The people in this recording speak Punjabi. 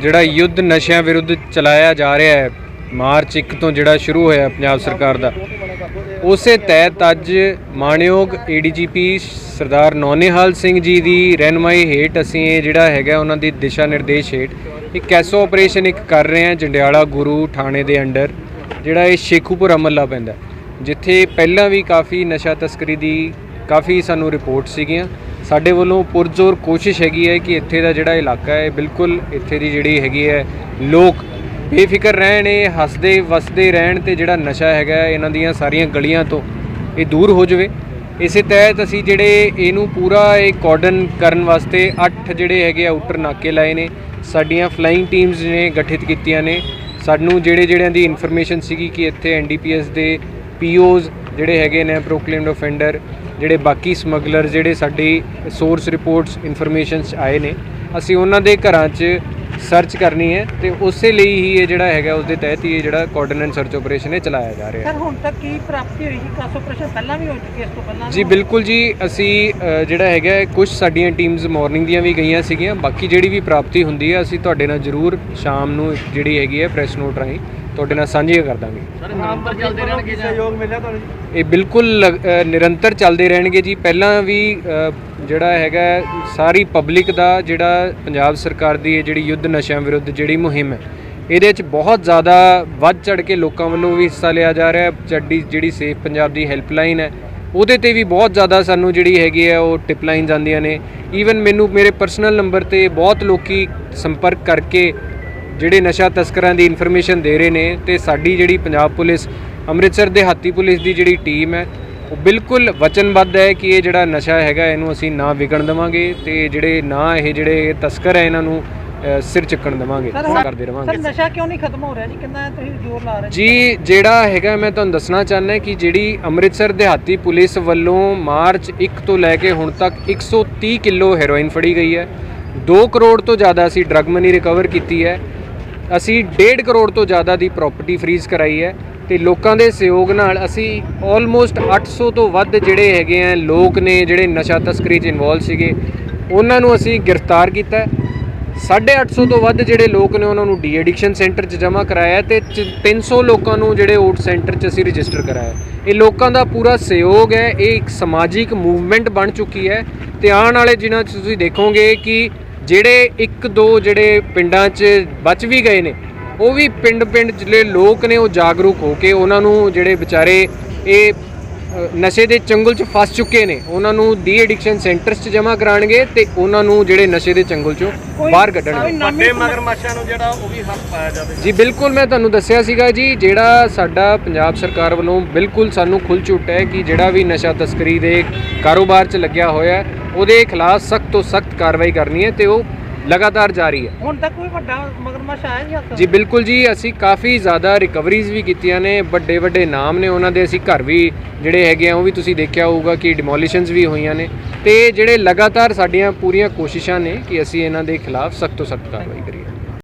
ਜਿਹੜਾ ਯੁੱਧ ਨਸ਼ਿਆਂ ਵਿਰੁੱਧ ਚਲਾਇਆ ਜਾ ਰਿਹਾ ਹੈ, ਮਾਰਚ 1 ਤੋਂ ਜਿਹੜਾ ਸ਼ੁਰੂ ਹੋਇਆ ਪੰਜਾਬ ਸਰਕਾਰ ਦਾ, ਉਸੇ ਤਹਿਤ ਅੱਜ ਮਾਨਯੋਗ ਏਡੀਜੀਪੀ ਸਰਦਾਰ ਨੌਨੇਹਾਲ ਸਿੰਘ ਜੀ ਦੀ ਰਹਿਨਮਾਈ ਹੇਠ ਅਸੀਂ ਇਹ ਜਿਹੜਾ ਹੈਗਾ ਉਹਨਾਂ ਦੀ ਦਿਸ਼ਾ ਨਿਰਦੇਸ਼ ਹੇਠ ਇੱਕ ਕੈਸੋ ਆਪਰੇਸ਼ਨ ਇੱਕ ਕਰ ਰਹੇ ਹਾਂ ਜੰਡਿਆਲਾ ਗੁਰੂ ਥਾਣੇ ਦੇ ਅੰਡਰ, ਜਿਹੜਾ ਇਹ ਸ਼ੇਖੂਪੁਰ ਅਮਲਾ ਪੈਂਦਾ ਜਿੱਥੇ ਪਹਿਲਾਂ ਵੀ ਕਾਫੀ ਨਸ਼ਾ ਤਸਕਰੀ ਦੀ ਕਾਫੀ ਸਾਨੂੰ ਰਿਪੋਰਟ ਸੀਗੀਆਂ। ਸਾਡੇ ਵੱਲੋਂ ਪੁਰਜ਼ੋਰ ਕੋਸ਼ਿਸ਼ ਹੈਗੀ ਹੈ ਕਿ ਇੱਥੇ ਦਾ ਜਿਹੜਾ ਇਲਾਕਾ ਹੈ, ਬਿਲਕੁਲ ਇੱਥੇ ਦੀ ਜਿਹੜੀ ਹੈਗੀ ਹੈ, ਲੋਕ ਬੇਫਿਕਰ ਰਹਿਣ, ਇਹ ਹੱਸਦੇ ਵਸਦੇ ਰਹਿਣ ਤੇ ਜਿਹੜਾ ਨਸ਼ਾ ਹੈਗਾ ਇਹਨਾਂ ਦੀਆਂ ਸਾਰੀਆਂ ਗਲੀਆਂ ਤੋਂ ਇਹ ਦੂਰ ਹੋ ਜਾਵੇ। ਇਸੇ ਤਹਿਤ ਅਸੀਂ ਜਿਹੜੇ ਇਹਨੂੰ ਪੂਰਾ ਇਹ ਕਾਰਡਨ ਕਰਨ ਵਾਸਤੇ 8 ਜਿਹੜੇ ਹੈਗੇ ਆਊਟਰ ਨਾਕੇ ਲਾਏ ਨੇ। ਸਾਡੀਆਂ ਫਲਾਈਂਗ ਟੀਮਸ ਨੇ ਗਠਿਤ ਕੀਤੀਆਂ ਨੇ। ਸਾਨੂੰ ਜਿਹੜੇ ਜਿਹੜਿਆਂ ਦੀ ਇਨਫੋਰਮੇਸ਼ਨ ਸੀਗੀ ਕਿ ਇੱਥੇ ਐਨਡੀਪੀਐਸ ਦੇ ਪੀਓਜ਼ ਜਿਹੜੇ ਹੈਗੇ ਨੇ, ਪ੍ਰੋਕਲੇਮਡ ਆਫੈਂਡਰ ਜਿਹੜੇ ਬਾਕੀ ਸਮਗਲਰ ਜਿਹੜੇ ਸਾਡੀ ਸੋਰਸ ਰਿਪੋਰਟਸ ਇਨਫੋਰਮੇਸ਼ਨਸ ਆਏ ਨੇ ਅਸੀਂ ਉਹਨਾਂ ਦੇ ਘਰਾਂ 'ਚ ਸਰਚ ਕਰਨੀ ਹੈ ਤੇ ਉਸੇ ਲਈ ਹੀ ਇਹ ਜਿਹੜਾ ਹੈਗਾ ਉਸ ਦੇ ਤਹਿਤ ਹੀ ਇਹ ਜਿਹੜਾ ਕੋਆਰਡੀਨੇਟ ਸਰਚ ਆਪਰੇਸ਼ਨ ਇਹ ਚਲਾਇਆ ਜਾ ਰਿਹਾ ਹੈ। ਸਰ ਹੁਣ ਤੱਕ ਕੀ ਪ੍ਰਾਪਤੀ ਹੋਈ ਸੀ? ਕਾਸ ਆਪਰੇਸ਼ਨ ਪਹਿਲਾਂ ਵੀ ਹੋ ਚੁੱਕੀ ਹੈ ਇਸ ਤੋਂ ਪਹਿਲਾਂ ਜੀ ਬਿਲਕੁਲ ਜੀ ਅਸੀਂ ਜਿਹੜਾ ਹੈਗਾ ਕੁਝ ਸਾਡੀਆਂ ਟੀਮਸ ਮਾਰਨਿੰਗ ਦੀਆਂ ਵੀ ਗਈਆਂ ਸੀਗੀਆਂ ਬਾਕੀ ਜਿਹੜੀ ਵੀ ਪ੍ਰਾਪਤੀ ਹੁੰਦੀ ਹੈ ਅਸੀਂ ਤੁਹਾਡੇ ਨਾਲ ਜ਼ਰੂਰ ਸ਼ਾਮ ਨੂੰ ਜਿਹੜੀ ਹੈਗੀ ਹੈ ਪ੍ਰੈਸ ਨੋਟ ਰਾਹੀਂ ਤੁਹਾਡੇ ਨਾਲ ਸਾਂਝੀ ਕਰ ਦਾਂਗੇ ਸਰ ਨਿਰੰਤਰ ਚੱਲਦੇ ਰਹਿਣਗੇ ਸਹਿਯੋਗ ਮਿਲਿਆ ਤੁਹਾਨੂੰ? ਇਹ ਬਿਲਕੁਲ ਲਗ- ਅ, ਨਿਰੰਤਰ ਚੱਲਦੇ ਰਹਿਣਗੇ ਜੀ। ਪਹਿਲਾਂ ਵੀ ਅ, ਜਿਹੜਾ ਹੈਗਾ ਹੈ, ਸਾਰੀ ਪਬਲਿਕ ਦਾ ਜਿਹੜਾ ਪੰਜਾਬ ਸਰਕਾਰ ਦੀ ਇਹ ਜਿਹੜੀ ਯੁੱਧ ਨਸ਼ਿਆਂ ਵਿਰੁੱਧ ਜਿਹੜੀ ਮੁਹਿੰਮ ਹੈ ਇਹਦੇ 'ਚ ਬਹੁਤ ਜ਼ਿਆਦਾ ਵੱਧ ਚੜ ਕੇ ਲੋਕਾਂ ਵੱਲੋਂ ਵੀ ਹਿੱਸਾ ਲਿਆ ਜਾ ਰਿਹਾ ਹੈ। ਚੱਡੀ ਜਿਹੜੀ ਸੇਫ ਪੰਜਾਬ ਦੀ ਹੈਲਪਲਾਈਨ ਹੈ ਉਹਦੇ ਤੇ ਵੀ ਬਹੁਤ ਜ਼ਿਆਦਾ ਸਾਨੂੰ ਜਿਹੜੀ ਹੈਗੀ ਹੈ ਉਹ ਟਿਪ ਲਾਈਨਸ ਆਉਂਦੀਆਂ ਨੇ। ਈਵਨ ਮੈਨੂੰ ਮੇਰੇ ਪਰਸਨਲ ਨੰਬਰ ਤੇ ਬਹੁਤ ਲੋਕੀ ਸੰਪਰਕ ਕਰਕੇ ਜਿਹੜੇ ਨਸ਼ਾ ਤਸਕਰਾਂ ਦੀ ਇਨਫੋਰਮੇਸ਼ਨ ਦੇ ਰਹੇ ਨੇ ਤੇ ਸਾਡੀ ਜਿਹੜੀ ਪੰਜਾਬ ਪੁਲਿਸ ਅੰਮ੍ਰਿਤਸਰ ਦੇ ਹਾਤੀ ਪੁਲਿਸ ਦੀ ਜਿਹੜੀ ਟੀਮ ਹੈ ਉਹ ਬਿਲਕੁਲ ਵਚਨਬੱਧ ਹੈ ਕਿ ਇਹ ਜਿਹੜਾ ਨਸ਼ਾ ਹੈਗਾ ਇਹਨੂੰ ਅਸੀਂ ਨਾ ਵਿਕਣ ਦੇਵਾਂਗੇ ਤੇ ਜਿਹੜੇ ਨਾ ਇਹ ਜਿਹੜੇ ਤਸਕਰ ਹੈ ਇਹਨਾਂ ਨੂੰ ਸਿਰ ਚੱਕਣ ਦੇਵਾਂਗੇ ਸਰ ਕਰਦੇ ਸਰ ਰਵਾਂਗੇ ਨਸ਼ਾ ਕਿਉਂ ਨਹੀਂ ਖਤਮ ਹੋ ਰਿਹਾ ਜੀ? ਕਿੰਨਾ ਤੁਸੀਂ ਜ਼ੋਰ ਲਾ ਰਹੇ ਜੀ ਜਿਹੜਾ ਹੈਗਾ ਮੈਂ ਤੁਹਾਨੂੰ ਦੱਸਣਾ ਚਾਹੁੰਦਾ ਕਿ ਜਿਹੜੀ ਅੰਮ੍ਰਿਤਸਰ ਦਿਹਾਤੀ ਪੁਲਿਸ ਵੱਲੋਂ ਮਾਰਚ 1 ਤੋਂ ਲੈ ਕੇ ਹੁਣ ਤੱਕ 130 ਕਿਲੋ ਹੈਰੋਇਨ ਫੜੀ ਗਈ ਹੈ। 2 ਕਰੋੜ ਤੋਂ ਜ਼ਿਆਦਾ ਅਸੀਂ ਡਰਗ ਮਨੀ ਰਿਕਵਰ ਕੀਤੀ ਹੈ। ਅਸੀਂ 1.5 ਕਰੋੜ ਤੋਂ ਜ਼ਿਆਦਾ ਦੀ ਪ੍ਰਾਪਰਟੀ ਫਰੀਜ਼ ਕਰਾਈ ਹੈ ਤੇ ਲੋਕਾਂ ਦੇ ਸਹਿਯੋਗ ਨਾਲ ਅਸੀਂ ਆਲਮੋਸਟ 800 ਤੋਂ ਵੱਧ ਜਿਹੜੇ ਹੈਗੇ ਆ, ਲੋਕ ਨੇ ਜਿਹੜੇ ਨਸ਼ਾ ਤਸਕਰੀ 'ਚ ਇਨਵੋਲਵ ਸੀਗੇ, ਉਹਨਾਂ ਨੂੰ ਅਸੀਂ ਗ੍ਰਿਫਤਾਰ ਕੀਤਾ ਹੈ। 850 ਤੋਂ ਵੱਧ ਜਿਹੜੇ ਲੋਕ ਨੇ, ਉਹਨਾਂ ਨੂੰ ਡੀ ਐਡਿਕਸ਼ਨ ਸੈਂਟਰ 'ਚ ਜਮ੍ਹਾਂ ਕਰਾਇਆ ਹੈ ਤੇ ਚ- 300 ਲੋਕਾਂ ਨੂੰ ਜਿਹੜੇ ਓਟ ਸੈਂਟਰ 'ਚ ਅਸੀਂ ਰਜਿਸਟਰ ਕਰਾਇਆ ਇਹ ਲੋਕਾਂ ਦਾ ਪੂਰਾ ਸਹਿਯੋਗ ਹੈ, ਇਹ ਇੱਕ ਸਮਾਜਿਕ ਮੂਵਮੈਂਟ ਬਣ ਚੁੱਕੀ ਹੈ ਤੇ ਆਉਣ ਵਾਲੇ ਦਿਨਾਂ 'ਚ ਤੁਸੀਂ ਦੇਖੋਗੇ ਕਿ ਜਿਹੜੇ ਇੱਕ ਦੋ ਜਿਹੜੇ ਪਿੰਡਾਂ 'ਚ ਬਚ ਵੀ ਗਏ ਨੇ, ਉਹ ਵੀ ਪਿੰਡ-ਪਿੰਡ ਜਿਹੜੇ ਲੋਕ ਨੇ ਉਹ ਜਾਗਰੂਕ ਹੋ ਕੇ ਉਹਨਾਂ ਨੂੰ ਜਿਹੜੇ ਵਿਚਾਰੇ ਇਹ ਨਸ਼ੇ ਦੇ ਚੰਗਲ 'ਚ ਫਸ ਚੁੱਕੇ ਨੇ। ਉਹਨਾਂ ਨੂੰ ਡੀ ਐਡਿਕਸ਼ਨ ਸੈਂਟਰਸ 'ਚ ਜਮ੍ਹਾਂ ਕਰਾਣਗੇ ਤੇ ਉਹਨਾਂ ਨੂੰ ਜਿਹੜੇ ਨਸ਼ੇ ਦੇ ਚੰਗਲ 'ਚੋਂ ਬਾਹਰ ਕੱਢਣਗੇ। ਵੱਡੇ ਮਗਰਮੱਛਾਂ ਨੂੰ ਜਿਹੜਾ ਉਹ ਵੀ ਹੱਥ ਪਾਇਆ ਜਾਵੇ। ਜੀ ਬਿਲਕੁਲ ਮੈਂ ਤੁਹਾਨੂੰ ਦੱਸਿਆ ਸੀਗਾ ਜੀ ਜਿਹੜਾ ਸਾਡਾ ਪੰਜਾਬ ਸਰਕਾਰ ਵੱਲੋਂ ਬਿਲਕੁਲ ਸਾਨੂੰ ਖੁੱਲ ਝੁੱਟ ਹੈ ਕਿ ਜਿਹੜਾ ਵੀ ਨਸ਼ਾ ਤਸਕਰੀ ਦੇ ਕਾਰੋਬਾਰ 'ਚ ਲੱਗਿਆ ਹੋਇਆ ਉਹਦੇ ਖਿਲਾਫ ਸਖਤ ਤੋਂ ਸਖਤ ਕਾਰਵਾਈ ਕਰਨੀ ਹੈ ਤੇ ਉਹ ਲਗਾਤਾਰ ਜਾਰੀ ਹੈ। ਹੁਣ ਤੱਕ ਕੋਈ ਵੱਡਾ ਮਗਰਮੱਛ ਆਇਆ ਜੀ ਹੱਥ? ਜੀ ਬਿਲਕੁਲ ਜੀ ਅਸੀਂ ਕਾਫੀ ਜ਼ਿਆਦਾ ਰਿਕਵਰੀਜ਼ ਵੀ ਕੀਤੀਆਂ ਨੇ ਵੱਡੇ ਵੱਡੇ ਨਾਮ ਨੇ ਉਹਨਾਂ ਦੇ ਅਸੀਂ ਘਰ ਵੀ ਜਿਹੜੇ ਹੈਗੇ ਆ ਉਹ ਵੀ ਤੁਸੀਂ ਦੇਖਿਆ ਹੋਊਗਾ ਕਿ ਡਿਮੋਲੀਸ਼ਨਸ ਵੀ ਹੋਈਆਂ ਨੇ। ਤੇ ਜਿਹੜੇ ਲਗਾਤਾਰ ਸਾਡੀਆਂ ਪੂਰੀਆਂ ਕੋਸ਼ਿਸ਼ਾਂ ਨੇ ਕਿ ਅਸੀਂ ਇਹਨਾਂ ਦੇ ਖਿਲਾਫ ਸਖਤ ਤੋਂ ਸਖਤ ਕਾਰਵਾਈ ਕਰੀਏ।